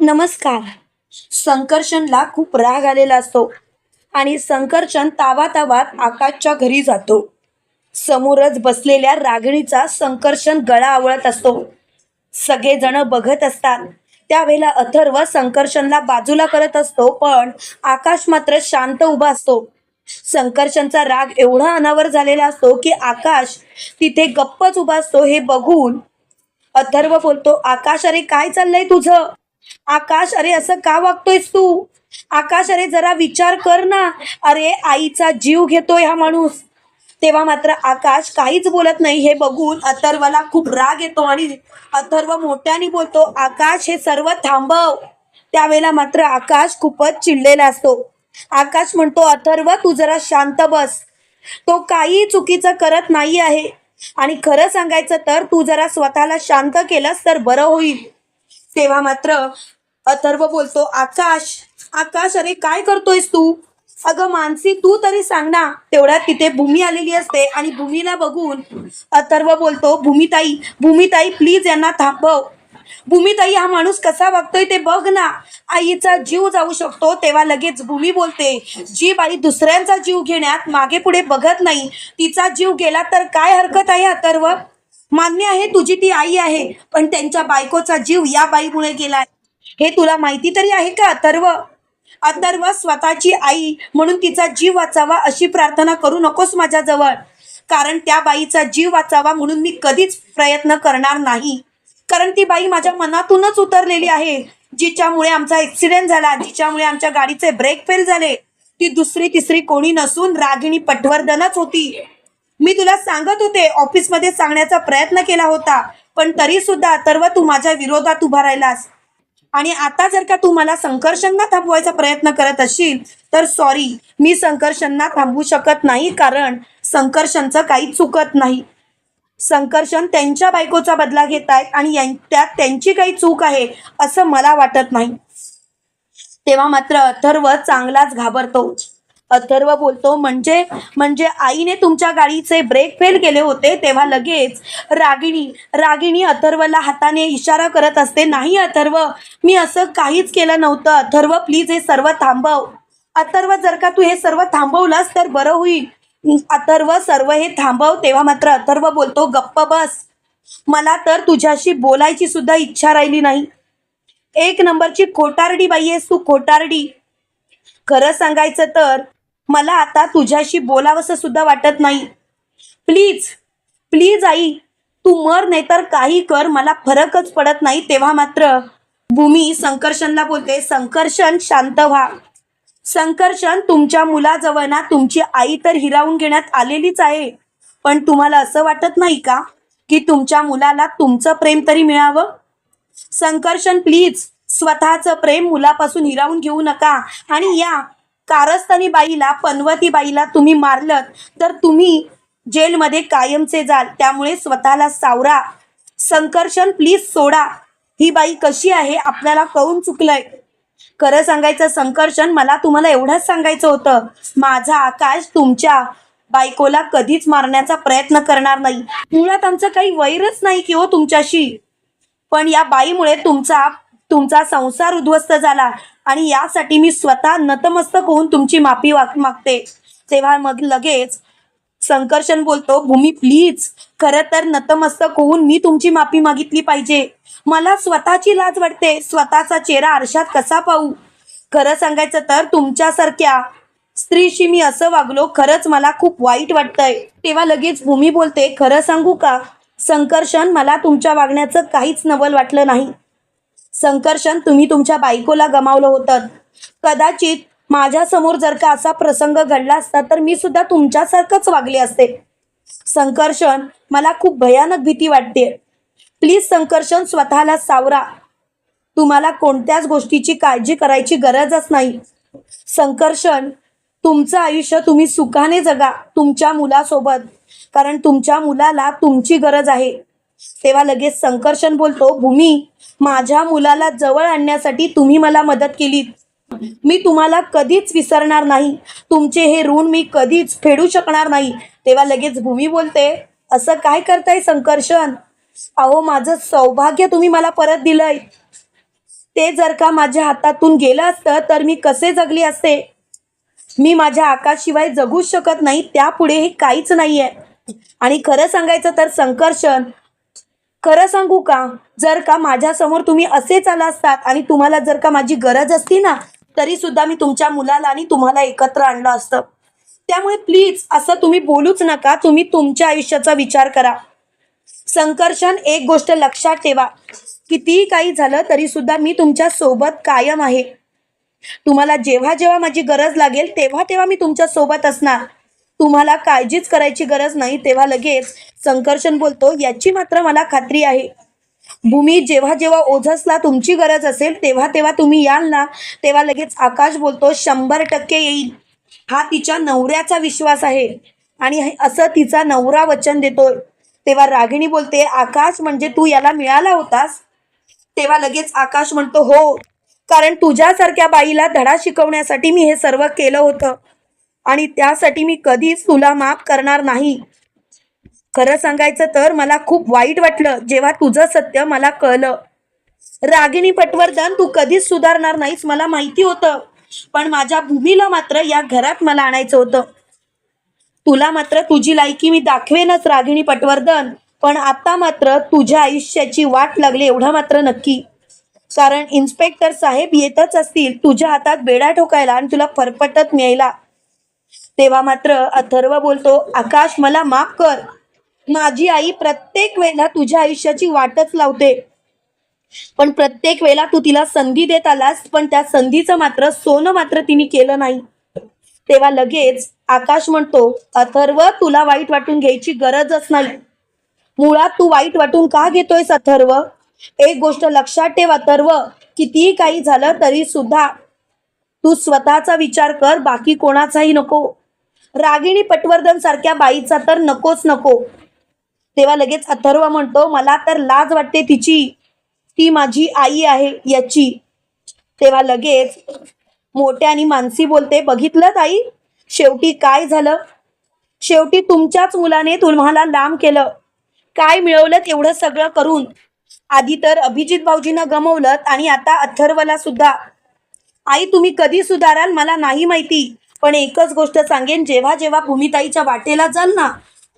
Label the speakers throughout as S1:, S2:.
S1: नमस्कार. संकर्षणला खूप राग आलेला असतो आणि संकर्षण तावा तावात आकाशच्या घरी जातो. समोरच बसलेल्या रागिणीचा संकर्षण गळा आवळत असतो. सगळेजण बघत असतात. त्यावेळेला अथर्व संकर्षणला बाजूला करत असतो पण आकाश मात्र शांत उभा असतो. संकर्षणचा राग एवढा अनावर झालेला असतो की आकाश तिथे गप्पच उभा असतो हे बघून अथर्व बोलतो आकाश अरे काय चाललंय तुझं? आकाश अरे असं का वागतोयस तू? आकाश अरे जरा विचार कर ना. अरे आईचा जीव घेतोय हा माणूस. तेव्हा मात्र आकाश काहीच बोलत नाही. हे बघून अथर्वला खूप राग येतो आणि अथर्व मोठ्याने बोलतो आकाश हे सर्व थांबव. त्यावेळेला मात्र आकाश खूपच चिडलेला असतो. आकाश म्हणतो अथर्व तू जरा शांत बस. तो काही चुकीचं करत नाही आहे आणि खरं सांगायचं तर तू जरा स्वतःला शांत केलंस तर बरं होईल. तेव्हा मात्र अथर्व बोलतो आकाश आकाश अरे काय करतोयस तू? अगं मानसी तू तरी सांग ना तेवढ्यात तिथे भूमी आलेली असते आणि भूमीला बघून अथर्व बोलतो भूमिताई भूमिताई प्लीज यांना थांबव. भूमिताई हा माणूस कसा वागतोय ते बघ ना. आईचा जीव जाऊ शकतो तेव्हा लगेच भूमी बोलते जी बाई दुसऱ्यांचा जीव घेण्यात मागे पुढे बघत नाही तिचा जीव गेला तर काय हरकत आहे अथर्व? मान्य आहे तुझी ती आई आहे पण त्यांच्या बायकोचा जीव या बाईमुळे गेलाय. हे तुला माहिती तरी आहे का अथर्व? अथर्व स्वतःची आई म्हणून तिचा जीव वाचावा अशी प्रार्थना करू नकोस माझ्याजवळ. कारण त्या बाईचा जीव वाचावा म्हणून मी कधीच प्रयत्न करणार नाही. कारण ती बाई माझ्या मनातूनच उतरलेली आहे जिच्यामुळे आमचा ऍक्सिडेंट झाला जिच्यामुळे आमच्या गाडीचे ब्रेक फेल झाले. ती दुसरी तिसरी कोणी नसून रागिणी पटवर्धनच होती. मी तुला सांगत होते ऑफिसमध्ये सांगण्याचा प्रयत्न केला होता पण तरी सुद्धा अथर्व तू माझ्या विरोधात उभा राहिलास. आणि आता जर का तू मला संकर्षणना थांबवायचा प्रयत्न करत असशील तर सॉरी मी संकर्षणना थांबवू शकत नाही कारण संकर्षणचं काही चुकत नाही. संकर्षण त्यांच्या बायकोचा बदला घेत आहेत आणि यां- त्यात त्यांची काही चूक आहे असं मला वाटत नाही. तेव्हा मात्र अथर्व चांगलाच घाबरतो. अथर्व बोलतो म्हणजे म्हणजे आईने तुमच्या गाडीचे ब्रेक फेल केले होते तेव्हा लगेच रागिणी रागिणी अथर्वला हाताने इशारा करत असते नाही अथर्व मी असं काहीच केलं नव्हतं. अथर्व प्लीज हे सर्व थांबव. अथर्व जर का तू हे सर्व थांबवलंस तर बरं होईल. अथर्व सर्व हे थांबव. तेव्हा मात्र अथर्व बोलतो गप्प बस. मला तर तुझ्याशी बोलायची सुद्धा इच्छा राहिली नाही. एक नंबरची खोटारडी बाई आहेस तू खोटारडी. खरं सांगायचं तर मला आता तुझ्याशी बोलावंसं सुद्धा वाटत नाही. प्लीज प्लीज आई तू मर नाही तर काही कर मला फरकच पडत नाही तेव्हा मात्र. भूमी संकर्षणला बोलते संकर्षण शांत व्हा. संकर्षण तुमच्या मुलाजवळ ना तुमची आई तर हिरावून घेण्यात आलेलीच आहे. पण तुम्हाला असं वाटत नाही का की तुमच्या मुलाला तुमचं प्रेम तरी मिळावं? संकर्षण प्लीज स्वतःचं प्रेम मुलापासून हिरावून घेऊ नका. आणि या कारस्थानी बाईला पनवती बाईला तुम्ही मारलं तर तुम्ही जेलमध्ये कायमचे जाल. त्यामुळे स्वतःला सावरा. संकर्षण प्लीज सोडा. ही बाई कशी आहे आपल्याला कळून चुकलंय. खरं सांगायचं संकर्षण मला तुम्हाला एवढंच सांगायचं होतं. माझा आकाश तुमच्या बायकोला कधीच मारण्याचा प्रयत्न करणार नाही. मुळात आमचं काही वैरच नाही की हो तुमच्याशी. पण या बाईमुळे तुमचा तुमचा संसार उद्ध्वस्त झाला. आणि यासाठी मी स्वतः नतमस्तक होऊन तुमची माफी वाग मागते. तेव्हा मग लगेच संकर्षण बोलतो भूमी प्लीज खरं तर नतमस्तक होऊन मी तुमची माफी मागितली पाहिजे. मला स्वतःची लाज वाटते. स्वतःचा चेहरा आरशात कसा पाहू? खरं सांगायचं तर तुमच्यासारख्या स्त्रीशी मी असं वागलो खरंच मला खूप वाईट वाटतंय. तेव्हा लगेच भूमी बोलते खरं सांगू का? संकर्षण मला तुमच्या वागण्याचं काहीच नवल वाटलं नाही. संकर्षण तुम्ही तुमच्या बायकोला गमावलं होतं. कदाचित माझ्यासमोर जर का असा प्रसंग घडला असता तर मी सुद्धा तुमच्यासारखंच वागले असते. संकर्षण मला खूप भयानक भीती वाटते. प्लीज संकर्षण स्वतःला सावरा. तुम्हाला कोणत्याच गोष्टीची काळजी करायची गरजच नाही. संकर्षण तुमचं आयुष्य तुम्ही सुखाने जगा तुमच्या मुलासोबत. कारण तुमच्या मुलाला तुमची गरज आहे. तेव्हा लगेच संकर्षण बोलतो भूमी माझ्या मुलाला जवळ आणण्यासाठी तुम्ही मला मदत केली मी तुम्हाला कधीच विसरणार नाही. तुमचे हे ऋण मी कधीच फेडू शकणार नाही. तेव्हा लगेच भूमी बोलते असं काय करताय संकर्षण? अहो माझं सौभाग्य तुम्ही मला परत दिलंय. ते जर का माझ्या हातातून गेलं असतं तर मी कसे जगली असते? मी माझ्या आकाशशिवाय जगूच शकत नाही त्यापुढे हे काहीच नाहीये. आणि खरं सांगायचं तर संकर्षण खरं सांगू का? जर का माझ्यासमोर तुम्ही असेच आला असतात आणि तुम्हाला जर का माझी गरज असती ना तरी सुद्धा मी तुमच्या मुलाला आणि तुम्हाला एकत्र आणलं असतं. त्यामुळे प्लीज असं तुम्ही बोलूच नका. तुम्ही तुमच्या आयुष्याचा विचार करा. संकर्षण एक गोष्ट लक्षात ठेवा. कितीही काही झालं तरी सुद्धा मी तुमच्यासोबत कायम आहे. तुम्हाला जेव्हा जेव्हा माझी गरज लागेल तेव्हा तेव्हा मी तुमच्यासोबत असणार. तुम्हाला काळजीच करायची गरज नाही तेव्हा लगेच संकर्षण बोलतो याची मात्र मला खात्री आहे. भूमी जेव्हा जेव्हा ओझसला तुमची गरज असेल तेव्हा तेव्हा तुम्ही याल ना तेव्हा लगेच आकाश बोलतो शंभर टक्के येईल. हा तिच्या नवऱ्याचा विश्वास आहे. आणि असं तिचा नवरा वचन देतोय. तेव्हा रागिणी बोलते आकाश म्हणजे तू याला मिळाला होतास? तेव्हा लगेच आकाश म्हणतो हो. कारण तुझ्यासारख्या बाईला धडा शिकवण्यासाठी मी हे सर्व केलं होतं. आणि त्यासाठी मी कधीच तुला माफ करणार नाही. खरं सांगायचं तर मला खूप वाईट वाटलं जेव्हा तुझं सत्य मला कळलं. रागिणी पटवर्धन तू कधीच सुधारणार नाहीस मला माहिती होतं. पण माझ्या भूमीला मात्र या घरात मला आणायचं होतं. तुला मात्र तुझी लायकी मी दाखवेनच रागिणी पटवर्धन. पण आता मात्र तुझ्या आयुष्याची वाट लागली एवढं मात्र नक्की. कारण इन्स्पेक्टर साहेब येतच असतील तुझ्या हातात बेडा ठोकायला आणि तुला फरफटत न्यायला. तेव्हा मात्र अथर्व बोलतो आकाश मला माफ कर. माझी आई प्रत्येक वेळेला तुझ्या आयुष्याची वाटच लावते. पण प्रत्येक वेळेला तू तिला संधी देत आलास पण त्या संधीचं मात्र सोनं मात्र तिने केलं नाही. तेव्हा लगेच आकाश म्हणतो अथर्व तुला वाईट वाटून घ्यायची गरजच नाही. मुळात तू वाईट वाटून का घेतोयस अथर्व? एक गोष्ट लक्षात ठेव अथर्व. कितीही काही झालं तरी सुद्धा तू स्वतःचा विचार कर बाकी कोणाचाही नको. रागिणी पटवर्धन सारख्या बाईचा तर नकोच नको. तेव्हा लगेच अथर्व म्हणतो मला तर लाज वाटते तिची. ती माझी आई आहे याची. तेव्हा लगेच मोठ्या आणि मानसी बोलते बघितलं ताई? शेवटी काय झालं? शेवटी तुमच्याच मुलाने तुम्हाला लांब केलं. काय मिळवलं एवढं सगळं करून? आधी तर अभिजित भाऊजींना गमवलं आणि आता अथर्वला सुद्धा. आई तुम्ही कधी सुधाराल? मला नाही माहिती. पण एकच गोष्ट सांगेन जेव्हा जेव्हा भूमिताईच्या वाटेला जाल ना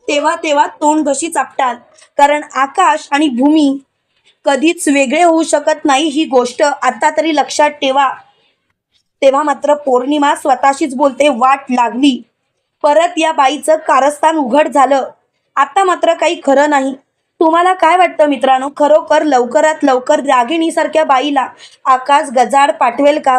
S1: तेव्हा तेव्हा तोंड घशी चापटाल. कारण आकाश आणि भूमी कधीच वेगळे होऊ शकत नाही ही गोष्ट आता तरी लक्षात ठेवा. तेव्हा मात्र पौर्णिमा स्वतःशीच बोलते वाट लागली. परत या बाईचं कारस्थान उघड झालं. आता मात्र काही खरं नाही. तुम्हाला काय वाटतं मित्रांनो? खरोखर लवकरात लवकर रागिणीसारख्या बाईला आकाश गजाड पाठवेल का?